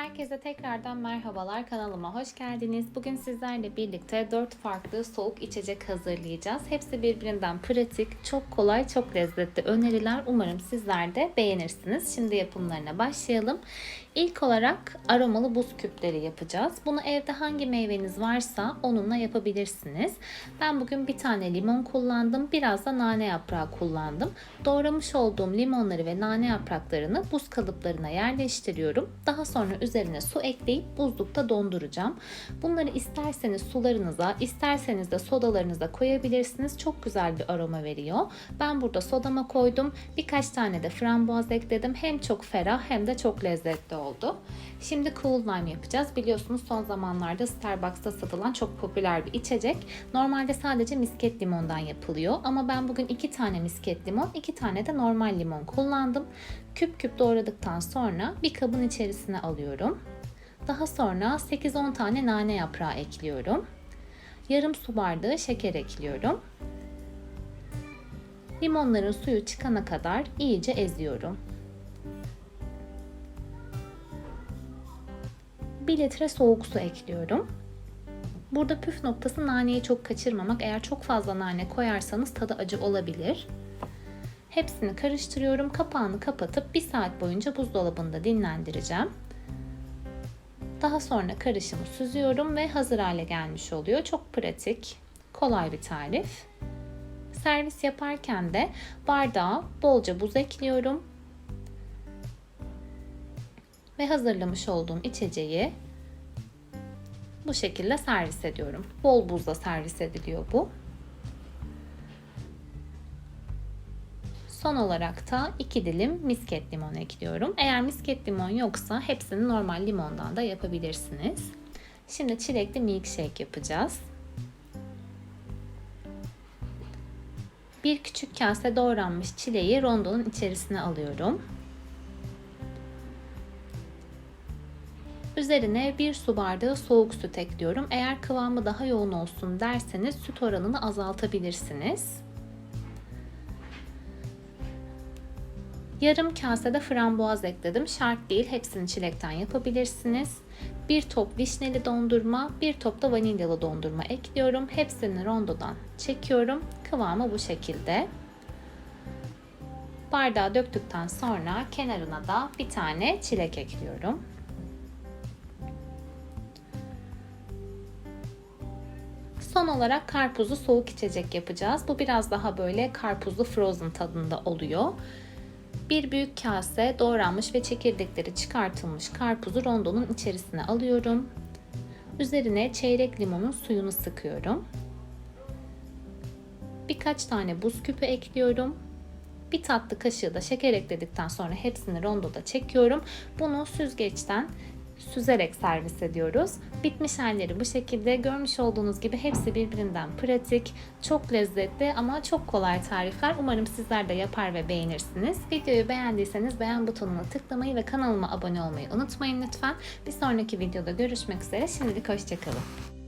Herkese tekrardan merhabalar kanalıma hoş geldiniz. Bugün sizlerle birlikte 4 farklı soğuk içecek hazırlayacağız. Hepsi birbirinden pratik, çok kolay, çok lezzetli öneriler. Umarım sizler de beğenirsiniz. Şimdi yapımlarına başlayalım. İlk olarak aromalı buz küpleri yapacağız. Bunu evde hangi meyveniz varsa onunla yapabilirsiniz. Ben bugün bir tane limon kullandım. Biraz da nane yaprağı kullandım. Doğramış olduğum limonları ve nane yapraklarını buz kalıplarına yerleştiriyorum. Daha sonra üzerine su ekleyip buzlukta donduracağım. Bunları isterseniz sularınıza, isterseniz de sodalarınıza koyabilirsiniz. Çok güzel bir aroma veriyor. Ben burada sodama koydum. Birkaç tane de frambuaz ekledim. Hem çok ferah hem de çok lezzetli oldu. Şimdi cool lime yapacağız. Biliyorsunuz son zamanlarda Starbucks'ta satılan çok popüler bir içecek. Normalde sadece misket limondan yapılıyor. Ama ben bugün iki tane misket limon, iki tane de normal limon kullandım. Küp küp doğradıktan sonra bir kabın içerisine alıyorum. Daha sonra 8-10 tane nane yaprağı ekliyorum. Yarım su bardağı şeker ekliyorum. Limonların suyu çıkana kadar iyice eziyorum. 1 litre soğuk su ekliyorum. Burada püf noktası naneyi çok kaçırmamak. Eğer çok fazla nane koyarsanız tadı acı olabilir. Hepsini karıştırıyorum. Kapağını kapatıp 1 saat boyunca buzdolabında dinlendireceğim. Daha sonra karışımı süzüyorum ve hazır hale gelmiş oluyor. Çok pratik, kolay bir tarif. Servis yaparken de bardağa bolca buz ekliyorum. Ve hazırlamış olduğum içeceği bu şekilde servis ediyorum. Bol buzla servis ediliyor bu. Son olarak da 2 dilim misket limon ekliyorum. Eğer misket limon yoksa hepsini normal limondan da yapabilirsiniz. Şimdi çilekli milkshake yapacağız. Bir küçük kase doğranmış çileği rondonun içerisine alıyorum. Üzerine bir su bardağı soğuk süt ekliyorum. Eğer kıvamı daha yoğun olsun derseniz süt oranını azaltabilirsiniz. Yarım kasede frambuaz ekledim. Şart değil, hepsini çilekten yapabilirsiniz. Bir top vişneli dondurma, bir top da vanilyalı dondurma ekliyorum. Hepsini rondodan çekiyorum. Kıvamı bu şekilde. Bardağa döktükten sonra kenarına da bir tane çilek ekliyorum. Son olarak karpuzlu soğuk içecek yapacağız. Bu biraz daha böyle karpuzlu frozen tadında oluyor. Bir büyük kase doğranmış ve çekirdekleri çıkartılmış karpuzu rondonun içerisine alıyorum. Üzerine çeyrek limonun suyunu sıkıyorum. Birkaç tane buz küpü ekliyorum. Bir tatlı kaşığı da şeker ekledikten sonra hepsini rondoda çekiyorum. Bunu süzgeçten süzerek servis ediyoruz. Bitmiş halleri bu şekilde görmüş olduğunuz gibi hepsi birbirinden pratik, çok lezzetli ama çok kolay tarifler. Umarım sizler de yapar ve beğenirsiniz. Videoyu beğendiyseniz beğen butonuna tıklamayı ve kanalıma abone olmayı unutmayın lütfen. Bir sonraki videoda görüşmek üzere. Şimdilik hoşçakalın.